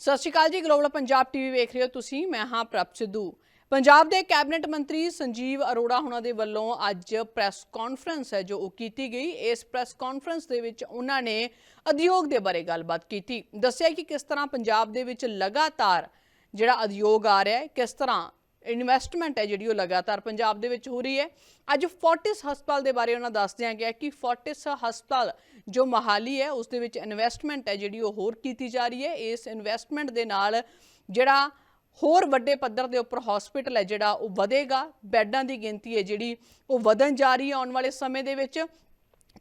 ਸਤਿ ਸ਼੍ਰੀ ਅਕਾਲ ਜੀ, global Punjab TV ਵੇਖ ਰਹੇ ਹੋ ਤੁਸੀਂ, ਮੈਂ ਹਾਂ ਪ੍ਰਭ ਸਿੱਧੂ। ਪੰਜਾਬ ਦੇ ਕੈਬਨਿਟ ਮੰਤਰੀ ਸੰਜੀਵ ਅਰੋੜਾ ਹੁਣਾਂ ਦੇ ਵੱਲੋਂ ਅੱਜ ਪ੍ਰੈਸ ਕਾਨਫਰੰਸ ਹੈ ਜੋ ਉਹ ਕੀਤੀ ਗਈ। ਇਸ ਪ੍ਰੈਸ ਕਾਨਫਰੰਸ ਦੇ ਵਿੱਚ ਉਹਨਾਂ ਨੇ ਉਦਯੋਗ ਦੇ ਬਾਰੇ ਗੱਲਬਾਤ ਕੀਤੀ। ਦੱਸਿਆ ਕਿ ਕਿਸ ਤਰ੍ਹਾਂ ਪੰਜਾਬ ਦੇ ਵਿੱਚ ਲਗਾਤਾਰ ਜਿਹੜਾ ਉਦਯੋਗ ਆ ਰਿਹਾ ਹੈ, ਕਿਸ ਤਰ੍ਹਾਂ ਇਨਵੈਸਟਮੈਂਟ ਹੈ ਜਿਹੜੀ ਉਹ ਲਗਾਤਾਰ ਪੰਜਾਬ ਦੇ ਵਿੱਚ ਹੋ ਰਹੀ ਹੈ। ਅੱਜ ਫੋਰਟਿਸ ਹਸਪਤਾਲ ਦੇ ਬਾਰੇ ਉਹਨਾਂ ਦੱਸਦਿਆਂ ਗਿਆ ਕਿ ਫੋਰਟਿਸ ਹਸਪਤਾਲ ਜੋ ਮਹਾਲੀ ਹੈ, ਉਸ ਦੇ ਵਿੱਚ ਇਨਵੈਸਟਮੈਂਟ ਹੈ ਜਿਹੜੀ ਉਹ ਹੋਰ ਕੀਤੀ ਜਾ ਰਹੀ ਹੈ। ਇਸ ਇਨਵੈਸਟਮੈਂਟ ਦੇ ਨਾਲ ਜਿਹੜਾ ਹੋਰ ਵੱਡੇ ਪੱਧਰ ਦੇ ਉੱਪਰ ਹਸਪੀਟਲ ਹੈ ਜਿਹੜਾ ਉਹ ਵਧੇਗਾ। ਬੈੱਡਾਂ ਦੀ ਗਿਣਤੀ ਹੈ ਜਿਹੜੀ ਉਹ ਵਧਣ ਜਾ ਰਹੀ ਹੈ ਆਉਣ ਵਾਲੇ ਸਮੇਂ ਦੇ ਵਿੱਚ।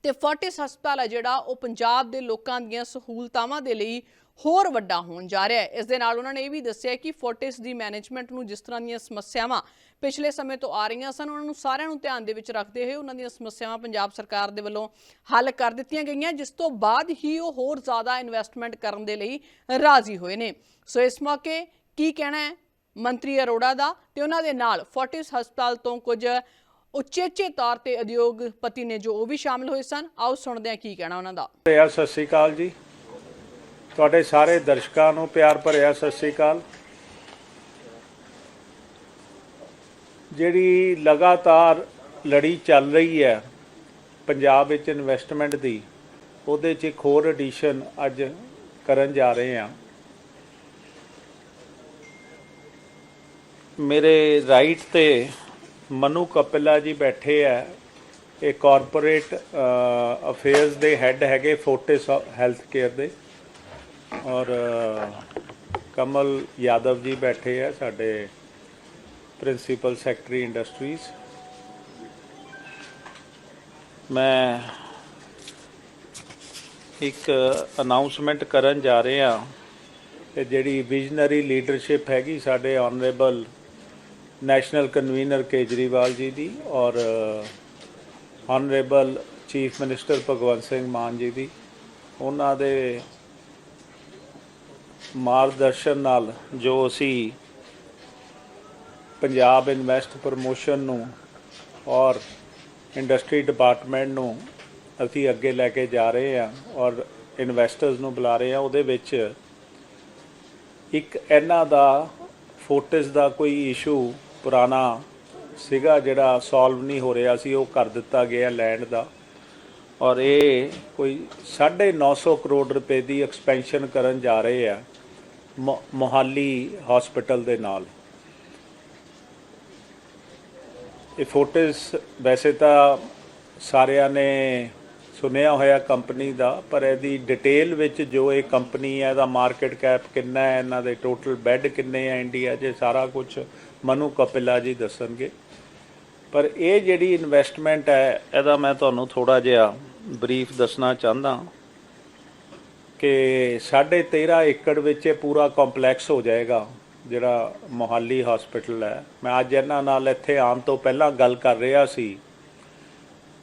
ਤੇ ਫੋਰਟਿਸ ਹਸਪਤਾਲ ਹੈ ਜਿਹੜਾ ਉਹ ਪੰਜਾਬ ਦੇ ਲੋਕਾਂ ਦੀਆਂ ਸਹੂਲਤਾਵਾਂ ਦੇ ਲਈ ਹੋਰ ਵੱਡਾ ਹੋਣ ਜਾ ਰਿਹਾ ਹੈ। ਇਸ ਦੇ ਨਾਲ ਉਹਨਾਂ ਨੇ ਇਹ ਵੀ ਦੱਸਿਆ ਕਿ ਫੋਰਟਿਸ ਦੀ ਮੈਨੇਜਮੈਂਟ ਨੂੰ ਜਿਸ ਤਰ੍ਹਾਂ ਦੀਆਂ ਸਮੱਸਿਆਵਾਂ ਪਿਛਲੇ ਸਮੇਂ ਤੋਂ ਆ ਰਹੀਆਂ ਸਨ, ਉਹਨਾਂ ਨੂੰ ਸਾਰਿਆਂ ਨੂੰ ਧਿਆਨ ਦੇ ਵਿੱਚ ਰੱਖਦੇ ਹੋਏ ਉਹਨਾਂ ਦੀਆਂ ਸਮੱਸਿਆਵਾਂ ਪੰਜਾਬ ਸਰਕਾਰ ਦੇ ਵੱਲੋਂ ਹੱਲ ਕਰ ਦਿੱਤੀਆਂ ਗਈਆਂ, ਜਿਸ ਤੋਂ ਬਾਅਦ ਹੀ ਉਹ ਹੋਰ ਜ਼ਿਆਦਾ ਇਨਵੈਸਟਮੈਂਟ ਕਰਨ ਦੇ ਲਈ ਰਾਜ਼ੀ ਹੋਏ ਨੇ। ਸੋ ਇਸ ਮੌਕੇ ਕੀ ਕਹਿਣਾ ਹੈ ਮੰਤਰੀ ਅਰੋੜਾ ਦਾ ਤੇ ਉਹਨਾਂ ਦੇ ਨਾਲ ਫੋਰਟਿਸ ਹਸਪਤਾਲ ਤੋਂ ਕੁਝ ਉਚੇਚੇ ਤੌਰ ਤੇ ਉਦਯੋਗਪਤੀ ਨੇ ਜੋ ਉਹ ਵੀ ਸ਼ਾਮਲ ਹੋਏ ਸਨ। ਆਓ ਸੁਣਦੇ ਹਾਂ ਕੀ ਕਹਿਣਾ ਉਹਨਾਂ ਦਾ। ਸਤਿ ਸ੍ਰੀ ਅਕਾਲ ਜੀ। ਤੁਹਾਡੇ ਸਾਰੇ ਦਰਸ਼ਕਾਂ ਨੂੰ ਪਿਆਰ ਭਰਿਆ ਸਤਿ ਸ੍ਰੀ ਅਕਾਲ। ਜਿਹੜੀ ਲਗਾਤਾਰ ਲੜੀ ਚੱਲ ਰਹੀ ਹੈ ਪੰਜਾਬ ਵਿੱਚ ਇਨਵੈਸਟਮੈਂਟ ਦੀ, ਉਹਦੇ 'ਚ ਇੱਕ ਹੋਰ ਐਡੀਸ਼ਨ ਅੱਜ ਕਰਨ ਜਾ ਰਹੇ ਹਾਂ। ਮੇਰੇ ਰਾਈਟ ਤੇ ਮਨੂ ਕਪਿਲਾ ਜੀ ਬੈਠੇ ਆ, ਇਹ ਕਾਰਪੋਰੇਟ ਅਫੇਅਰਸ ਦੇ ਹੈੱਡ ਹੈਗੇ ਫੋਰਟਿਸ ਹੈਲਥ ਕੇਅਰ ਦੇ। ਔਰ, ਕਮਲ ਯਾਦਵ ਜੀ ਬੈਠੇ ਆ ਸਾਡੇ ਪ੍ਰਿੰਸੀਪਲ ਸੈਕਟਰੀ ਇੰਡਸਟਰੀਜ਼। ਮੈਂ ਇੱਕ ਅਨਾਉਂਸਮੈਂਟ ਕਰਨ ਜਾ ਰਿਹਾ ਤੇ ਜਿਹੜੀ ਵਿਜ਼ਨਰੀ ਲੀਡਰਸ਼ਿਪ ਹੈਗੀ ਸਾਡੇ honourable national convener Kejriwal ji ਦੀ ਔਰ, honourable chief minister Bhagwant Singh Mann ji ਦੀ, ਉਹਨਾਂ ਦੇ ਮਾਰਗਦਰਸ਼ਨ ਨਾਲ ਜੋ ਅਸੀਂ ਪੰਜਾਬ ਇਨਵੈਸਟ ਪ੍ਰਮੋਸ਼ਨ ਨੂੰ ਔਰ ਇੰਡਸਟਰੀ ਡਿਪਾਰਟਮੈਂਟ ਨੂੰ ਅਸੀਂ ਅੱਗੇ ਲੈ ਕੇ ਜਾ ਰਹੇ ਹਾਂ ਔਰ ਇਨਵੈਸਟਰਸ ਨੂੰ ਬੁਲਾ ਰਹੇ ਹਾਂ, ਉਹਦੇ ਵਿੱਚ ਇੱਕ ਇਹਨਾਂ ਦਾ ਫੋਰਟਿਸ ਦਾ ਕੋਈ ਇਸ਼ੂ ਪੁਰਾਣਾ ਸੀਗਾ ਜਿਹੜਾ ਸੋਲਵ ਨਹੀਂ ਹੋ ਰਿਹਾ ਸੀ, ਉਹ ਕਰ ਦਿੱਤਾ ਗਿਆ ਲੈਂਡ ਦਾ ਔਰ ਇਹ ਕੋਈ 950 ਕਰੋੜ ਰੁਪਏ ਦੀ ਐਕਸਪੈਂਸ਼ਨ ਕਰਨ ਜਾ ਰਹੇ ਆ। ਮੋਹਾਲੀ ਹਸਪੀਟਲ ਦੇ ਨਾਲ। ਇਹ ਫੋਰਟਿਸ ਵੈਸੇ ਤਾਂ ਸਾਰਿਆਂ ਨੇ ਸੁਣਿਆ ਹੋਇਆ ਕੰਪਨੀ ਦਾ, ਪਰ ਇਹਦੀ ਡਿਟੇਲ ਵਿੱਚ ਜੋ ਇਹ ਕੰਪਨੀ ਹੈ, ਇਹਦਾ ਮਾਰਕੀਟ ਕੈਪ ਕਿੰਨਾ ਹੈ, ਇਹਨਾਂ ਦੇ ਟੋਟਲ ਬੈੱਡ ਕਿੰਨੇ ਆ ਇੰਡੀਆ 'ਚ ਸਾਰਾ ਕੁਝ ਮਨੂ ਕਪਿਲਾ ਜੀ ਦੱਸਣਗੇ। ਪਰ ਇਹ ਜਿਹੜੀ ਇਨਵੈਸਟਮੈਂਟ ਹੈ, ਇਹਦਾ ਮੈਂ ਤੁਹਾਨੂੰ ਥੋੜਾ ਜਿਹਾ ਬਰੀਫ ਦੱਸਣਾ ਚਾਹੁੰਦਾ। ਕਿ 13.5 ਏਕੜ ਵਿੱਚ ਇਹ ਪੂਰਾ ਕੰਪਲੈਕਸ ਹੋ ਜਾਏਗਾ, ਜਿਹੜਾ ਮੋਹਾਲੀ ਹਸਪੀਟਲ ਹੈ। ਮੈਂ ਅੱਜ ਇਹਨਾਂ ਨਾਲ ਇੱਥੇ ਆਉਣ ਤੋਂ ਪਹਿਲਾਂ ਗੱਲ ਕਰ ਰਿਹਾ ਸੀ।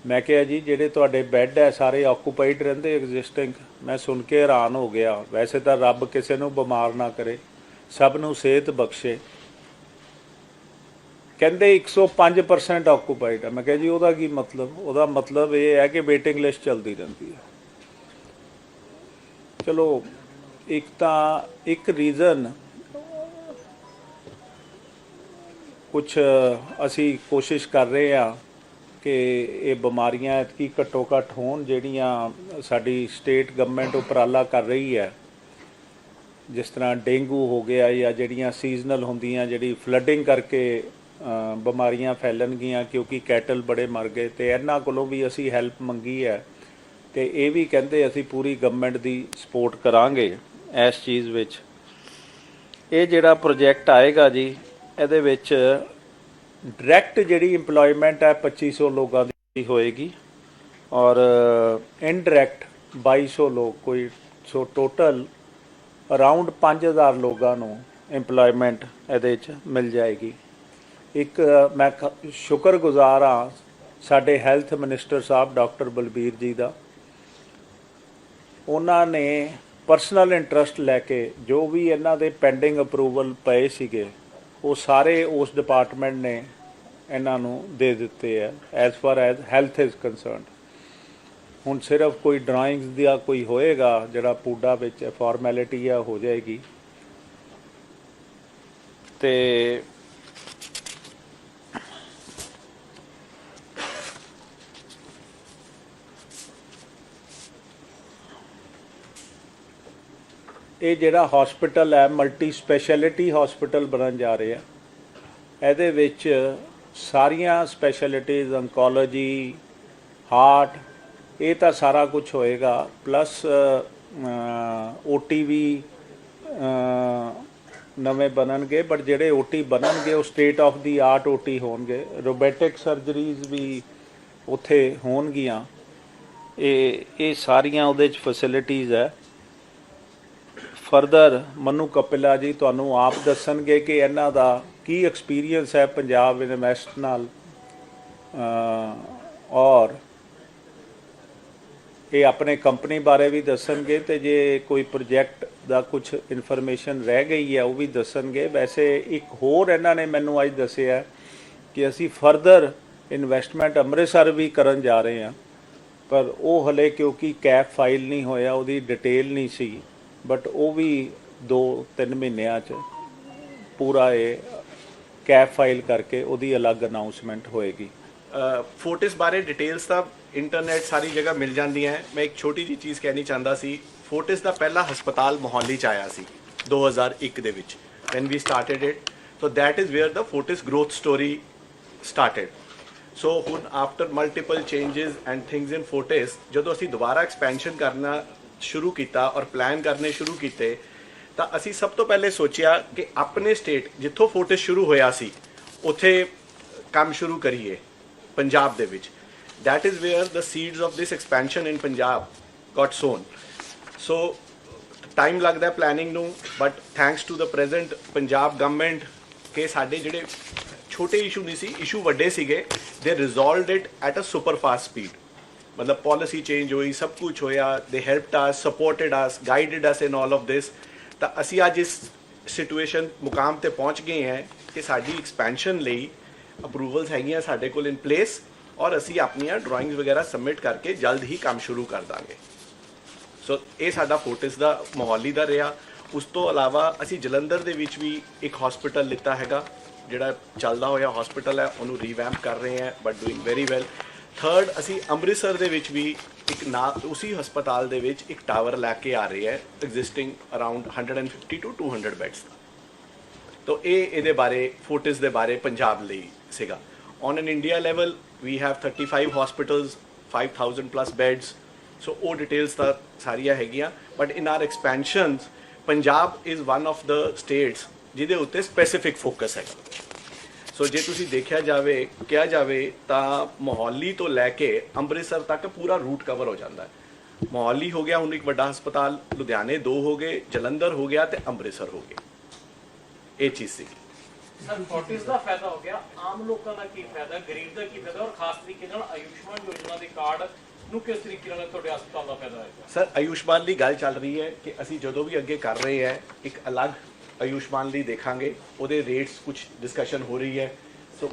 ਮੈਂ ਕਿਹਾ ਜੀ, ਜਿਹੜੇ ਤੁਹਾਡੇ ਬੈੱਡ ਹੈ, ਸਾਰੇ ਆਕੂਪਾਈਡ ਰਹਿੰਦੇ ਐਗਜ਼ਿਸਟਿੰਗ ਮੈਂ ਸੁਣ ਕੇ ਹੈਰਾਨ ਹੋ ਗਿਆ। ਵੈਸੇ ਤਾਂ ਰੱਬ ਕਿਸੇ ਨੂੰ ਬਿਮਾਰ ਨਾ ਕਰੇ, ਸਭ ਨੂੰ ਸਿਹਤ ਬਖਸ਼ੇ। ਕਹਿੰਦੇ 105% ਆਕੂਪਾਈਡ ਹੈ ਮੈਂ ਕਿਹਾ ਜੀ, ਉਹਦਾ ਕੀ ਮਤਲਬ? ਉਹਦਾ ਮਤਲਬ ਇਹ ਹੈ ਕਿ ਵੇਟਿੰਗ ਲਿਸਟ ਚੱਲਦੀ ਰਹਿੰਦੀ ਹੈ। ਚਲੋ, ਇੱਕ ਤਾਂ ਇੱਕ ਰੀਜ਼ਨ ਕੁਝ ਅਸੀਂ ਕੋਸ਼ਿਸ਼ ਕਰ ਰਹੇ ਆ ਕਿ ਇਹ ਬਿਮਾਰੀਆਂ ਇਤਕੀ ਘੱਟੋ ਘੱਟ ਹੋਣ ਜਿਹੜੀਆਂ ਸਾਡੀ ਸਟੇਟ ਗਵਰਨਮੈਂਟ ਉਪਰਾਲਾ ਕਰ ਰਹੀ ਹੈ। ਜਿਸ ਤਰ੍ਹਾਂ ਡੇਂਗੂ ਹੋ ਗਿਆ ਜਾਂ ਜਿਹੜੀਆਂ ਸੀਜ਼ਨਲ ਹੁੰਦੀਆਂ, ਜਿਹੜੀ ਫਲੱਡਿੰਗ ਕਰਕੇ ਬਿਮਾਰੀਆਂ ਫੈਲਣਗੀਆਂ ਕਿਉਂਕਿ ਕੈਟਲ ਬੜੇ ਮਰ ਗਏ ਤੇ ਇਹਨਾਂ ਕੋਲੋਂ ਵੀ ਅਸੀਂ ਹੈਲਪ ਮੰਗੀ ਹੈ। ਤੇ ਇਹ ਵੀ ਕਹਿੰਦੇ ਅਸੀਂ ਪੂਰੀ ਗਵਰਨਮੈਂਟ ਦੀ ਸਪੋਰਟ ਕਰਾਂਗੇ ਇਸ ਚੀਜ਼ ਵਿੱਚ। ਇਹ ਜਿਹੜਾ ਪ੍ਰੋਜੈਕਟ ਆਏਗਾ ਜੀ, ਇਹਦੇ ਵਿੱਚ ਡਾਇਰੈਕਟ ਜਿਹੜੀ EMPLOYMENT ਹੈ 2500 ਲੋਕਾਂ ਦੀ ਹੋਏਗੀ ਔਰ ਇਨਡਾਇਰੈਕਟ 2200 ਲੋਕ, ਕੋਈ ਸੋ ਟੋਟਲ ਅਰਾਊਂਡ 5000 ਲੋਕਾਂ ਨੂੰ EMPLOYMENT ਇਹਦੇ ਵਿੱਚ ਮਿਲ ਜਾਏਗੀ। ਇੱਕ ਮੈਂ ਸ਼ੁਕਰਗੁਜ਼ਾਰ ਹਾਂ ਸਾਡੇ ਹੈਲਥ ਮਿਨਿਸਟਰ ਸਾਹਿਬ ਡਾਕਟਰ ਬਲਬੀਰ ਜੀ ਦਾ ਉਹਨਾਂ ਨੇ ਪਰਸਨਲ ਇੰਟਰਸਟ ਲੈ ਕੇ ਜੋ ਵੀ ਇਹਨਾਂ ਦੇ ਪੈਂਡਿੰਗ ਅਪਰੂਵਲ ਪਏ ਸੀਗੇ, ਉਹ ਸਾਰੇ ਉਸ ਡਿਪਾਰਟਮੈਂਟ ਨੇ ਇਹਨਾਂ ਨੂੰ ਦੇ ਦਿੱਤੇ ਹੈ as far as health is concerned ਹੁਣ ਸਿਰਫ ਕੋਈ ਡਰਾਇੰਗਸ ਦਾ ਕੋਈ ਹੋਏਗਾ, ਜਿਹੜਾ ਪੂਡਾ ਵਿੱਚ ਫਾਰਮੈਲਿਟੀ ਆ, ਹੋ ਜਾਏਗੀ। ਤੇ ਇਹ ਜਿਹੜਾ ਹਸਪੀਟਲ ਹੈ ਮਲਟੀ ਸਪੈਸ਼ਲਿਟੀ ਹਸਪੀਟਲ ਬਣਨ ਜਾ ਰਿਹਾ ਇਹਦੇ ਵਿੱਚ ਸਾਰੀਆਂ ਸਪੈਸ਼ਲਿਟੀਜ਼ ਅੰਕੋਲੋਜੀ ਹਾਰਟ ਇਹ ਤਾਂ ਸਾਰਾ ਕੁਝ ਹੋਏਗਾ। ਪਲੱਸ ਓਟੀ ਵੀ ਨਵੇਂ ਬਣਨਗੇ ਬਟ ਜਿਹੜੇ ਓਟੀ ਬਣਨਗੇ, ਉਹ state of the art OT ਹੋਣਗੇ। ਰੋਬੋਟਿਕ ਸਰਜਰੀਜ਼ ਵੀ ਉੱਥੇ ਹੋਣਗੀਆਂ। ਇਹ ਇਹ ਸਾਰੀਆਂ ਉਹਦੇ ਚ ਫੈਸਿਲਿਟੀਜ਼ ਹੈ। ਫਰਦਰ ਮਨੂ ਕਪਿਲਾ ਜੀ ਤੁਹਾਨੂੰ ਆਪ ਦੱਸਣਗੇ ਕਿ ਇਹਨਾਂ ਦਾ ਕੀ ਐਕਸਪੀਰੀਅੰਸ ਹੈ ਪੰਜਾਬ ਇਨਵੈਸਟ ਨਾਲ ਔਰ ਇਹ ਆਪਣੇ ਕੰਪਨੀ ਬਾਰੇ ਵੀ ਦੱਸਣਗੇ ਤੇ ਜੇ ਕੋਈ ਪ੍ਰੋਜੈਕਟ ਦਾ ਕੁਝ ਇਨਫੋਰਮੇਸ਼ਨ ਰਹਿ ਗਈ ਹੈ ਉਹ ਵੀ ਦੱਸਣਗੇ। ਵੈਸੇ ਇੱਕ ਹੋਰ ਇਹਨਾਂ ਨੇ ਮੈਨੂੰ ਅੱਜ ਦੱਸਿਆ ਕਿ ਅਸੀਂ ਫਰਦਰ ਇਨਵੈਸਟਮੈਂਟ ਅੰਮ੍ਰਿਤਸਰ ਵੀ ਕਰਨ ਜਾ ਰਹੇ ਹਾਂ, ਪਰ ਉਹ ਹਲੇ ਕਿਉਂਕਿ ਕੈਪ ਫਾਈਲ ਨਹੀਂ ਹੋਇਆ, ਉਹਦੀ ਡਿਟੇਲ ਨਹੀਂ ਸੀ। ਬਟ ਉਹ ਵੀ 2-3 ਮਹੀਨਿਆਂ 'ਚ ਪੂਰਾ ਇਹ ਕੈਪ ਫਾਈਲ ਕਰਕੇ ਉਹਦੀ ਅਲੱਗ ਅਨਾਉਂਸਮੈਂਟ ਹੋਏਗੀ। ਫੋਟਿਸ ਬਾਰੇ ਡਿਟੇਲਸ ਤਾਂ ਇੰਟਰਨੈਟ ਸਾਰੀ ਜਗ੍ਹਾ ਮਿਲ ਜਾਂਦੀਆਂ ਹੈ। ਮੈਂ ਇੱਕ ਛੋਟੀ ਜੀ ਚੀਜ਼ ਕਹਿਣੀ ਚਾਹੁੰਦਾ ਸੀ ਫੋਟਿਸ ਦਾ ਪਹਿਲਾ ਹਸਪਤਾਲ ਮੋਹਾਲੀ ਚ ਆਇਆ ਸੀ 2001 ਦੇ ਵਿੱਚ। When we started it, so that is where the fortis growth story started. So ਹੁਣ after multiple changes and things in fortis, ਜਦੋਂ ਅਸੀਂ ਦੁਬਾਰਾ ਐਕਸਪੈਂਸ਼ਨ ਕਰਨਾ ਸ਼ੁਰੂ ਕੀਤਾ ਔਰ ਪਲਾਨ ਕਰਨੇ ਸ਼ੁਰੂ ਕੀਤੇ, ਤਾਂ ਅਸੀਂ ਸਭ ਤੋਂ ਪਹਿਲੇ ਸੋਚਿਆ ਕਿ ਆਪਣੇ ਸਟੇਟ ਜਿੱਥੋਂ ਫੋਰਟਿਸ ਸ਼ੁਰੂ ਹੋਇਆ ਸੀ, ਉੱਥੇ ਕੰਮ ਸ਼ੁਰੂ ਕਰੀਏ ਪੰਜਾਬ ਦੇ ਵਿੱਚ। That is where the seeds of this expansion in Punjab got sown. So time ਲੱਗਦਾ ਹੈ ਪਲੈਨਿੰਗ ਨੂੰ but thanks to the present Punjab government ਕਿ ਸਾਡੇ ਜਿਹੜੇ ਛੋਟੇ ਇਸ਼ੂ ਨਹੀਂ ਸੀ ਇਸ਼ੂ ਵੱਡੇ ਸੀਗੇ ਦੇ resolved it at a super fast speed ਮਤਲਬ ਪਾਲਿਸੀ ਚੇਂਜ ਹੋਈ ਸਭ ਕੁਝ ਹੋਇਆ ਦੇ ਹੈਲਪਡ ਆਸ ਸਪੋਰਟਡ ਆਸ ਗਾਈਡਡ ਆਸ ਇਨ ਆਲ ਆਫ ਦਿਸ ਤਾਂ ਅਸੀਂ ਅੱਜ ਇਸ ਸਿਚੁਏਸ਼ਨ ਮੁਕਾਮ ਤੇ ਪਹੁੰਚ ਗਏ ਹਾਂ ਕਿ ਸਾਡੀ ਐਕਸਪੈਂਸ਼ਨ ਲਈ ਅਪਰੂਵਲਸ ਹੈਗੀਆਂ ਸਾਡੇ ਕੋਲ ਇਨ ਪਲੇਸ ਔਰ ਅਸੀਂ ਆਪਣੀਆਂ ਡਰਾਇੰਗਸ ਵਗੈਰਾ ਸਬਮਿਟ ਕਰਕੇ ਜਲਦ ਹੀ ਕੰਮ ਸ਼ੁਰੂ ਕਰ ਦਾਂਗੇ ਸੋ ਇਹ ਸਾਡਾ ਫੋਰਟਿਸ ਦਾ ਮੋਹਾਲੀ ਦਾ ਰਿਹਾ ਉਸ ਤੋਂ ਇਲਾਵਾ ਅਸੀਂ ਜਲੰਧਰ ਦੇ ਵਿੱਚ ਵੀ ਇੱਕ ਹਸਪੀਟਲ ਲਿੱਤਾ ਹੈਗਾ ਜਿਹੜਾ ਚੱਲਦਾ ਹੋਇਆ ਹਸਪੀਟਲ ਹੈ ਉਹਨੂੰ ਰੀਵੈਂਪ ਕਰ ਰਹੇ ਹਾਂ but doing very well third ਅਸੀਂ ਅੰਮ੍ਰਿਤਸਰ ਦੇ ਵਿੱਚ ਵੀ ਇੱਕ ਨਾ ਉਸੇ ਹਸਪਤਾਲ ਦੇ ਵਿੱਚ ਇੱਕ ਟਾਵਰ ਲੈ ਕੇ ਆ ਰਹੇ ਹੈ ਐਗਜ਼ਿਸਟਿੰਗ ਅਰਾਊਂਡ 150 ਟੂ 200 ਬੈਡਸ ਦਾ ਤੋ ਇਹ ਇਹਦੇ ਬਾਰੇ ਫੋਰਟਿਸ ਦੇ ਬਾਰੇ ਪੰਜਾਬ ਲਈ ਸੀਗਾ। On an India level we have 35 hospitals 5000 plus beds so ਉਹ ਡਿਟੇਲਸ ਤਾਂ ਸਾਰੀਆਂ ਹੈਗੀਆਂ but in our expansions Punjab is one of the states ਜਿਹਦੇ ਉੱਤੇ ਸਪੈਸੀਫਿਕ ਫੋਕਸ ਹੈਗਾ। ਸੋ ਜੇ ਤੁਸੀਂ ਦੇਖਿਆ ਜਾਵੇ ਕਿਹਾ ਜਾਵੇ ਤਾਂ ਮੋਹਾਲੀ ਤੋਂ ਲੈ ਕੇ ਅੰਮ੍ਰਿਤਸਰ ਤੱਕ ਪੂਰਾ ਰੂਟ ਕਵਰ ਹੋ ਜਾਂਦਾ ਹੈ। ਮੋਹਾਲੀ ਹੋ ਗਿਆ ਹੁਣ ਇੱਕ ਵੱਡਾ ਹਸਪਤਾਲ ਲੁਧਿਆਣੇ ਦੋ ਹੋ ਗਏ ਜਲੰਧਰ ਹੋ ਗਿਆ ਤੇ ਅੰਮ੍ਰਿਤਸਰ ਹੋ ਗਿਆ ਇਹ ਚੀਜ਼ ਸੀ ਸਰ ਫੋਰਟਿਸ ਦਾ ਫਾਇਦਾ ਹੋ ਗਿਆ। ਆਮ ਲੋਕਾਂ ਦਾ ਕੀ ਫਾਇਦਾ ਗਰੀਬ ਦਾ ਕੀ ਫਾਇਦਾ ਔਰ ਖਾਸ ਤਰੀਕੇ ਨਾਲ ਆਯੁਸ਼ਮਾਨ ਯੋਜਨਾ ਦੇ ਕਾਰਡ ਨੂੰ ਕਿਸ ਤਰੀਕੇ ਨਾਲ ਤੁਹਾਡੇ ਹਸਪਤਾਲ ਦਾ ਫਾਇਦਾ ਹੋਏਗਾ? ਸਰ ਆਯੁਸ਼ਮਾਨ ਦੀ ਗੱਲ ਚੱਲ ਰਹੀ ਹੈ ਕਿ ਅਸੀਂ ਜਦੋਂ ਵੀ ਅੱਗੇ ਕਰ ਰਹੇ ਹੈ ਇੱਕ ਅਲੱਗ ਆਯੁਸ਼ਮਾਨ ਲਈ ਦੇਖਾਂਗੇ। ਉਹਦੇ ਰੇਟਸ ਕੁਝ ਡਿਸਕਸ਼ਨ ਹੋ ਰਹੀ ਹੈ। ਸੋ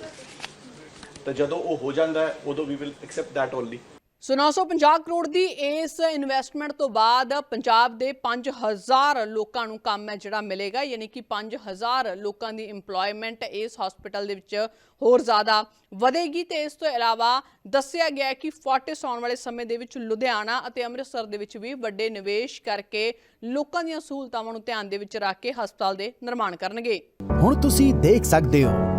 ਤਾਂ ਜਦੋਂ ਉਹ ਹੋ ਜਾਂਦਾ ਹੈ, ਉਦੋਂ we will accept that only so 950 crore ਦੀ ਇਸ ਇਨਵੈਸਟਮੈਂਟ ਤੋਂ ਬਾਅਦ ਪੰਜਾਬ ਦੇ 5000 ਲੋਕਾਂ ਨੂੰ ਕੰਮ ਹੈ ਜਿਹੜਾ ਮਿਲੇਗਾ, ਯਾਨੀ ਕਿ 5000 ਲੋਕਾਂ ਦੀ EMPLOYMENT ਇਸ ਹਸਪੀਟਲ ਦੇ ਵਿੱਚ ਹੋਰ ਜ਼ਿਆਦਾ ਵਧੇਗੀ। ਤੇ ਇਸ ਤੋਂ ਇਲਾਵਾ ਦੱਸਿਆ ਗਿਆ ਕਿ ਫੋਰਟਿਸ ਆਉਣ ਵਾਲੇ ਸਮੇਂ ਦੇ ਵਿੱਚ ਲੁਧਿਆਣਾ ਅਤੇ ਅੰਮ੍ਰਿਤਸਰ ਦੇ ਵਿੱਚ ਵੀ ਵੱਡੇ ਨਿਵੇਸ਼ ਕਰਕੇ ਲੋਕਾਂ ਦੀਆਂ ਸਹੂਲਤਾਵਾਂ ਨੂੰ ਧਿਆਨ ਦੇ ਵਿੱਚ ਰੱਖ ਕੇ ਹਸਪਤਾਲ ਦੇ ਨਿਰਮਾਣ ਕਰਨਗੇ। ਹੁਣ ਤੁਸੀਂ ਦੇਖ ਸਕਦੇ ਹੋ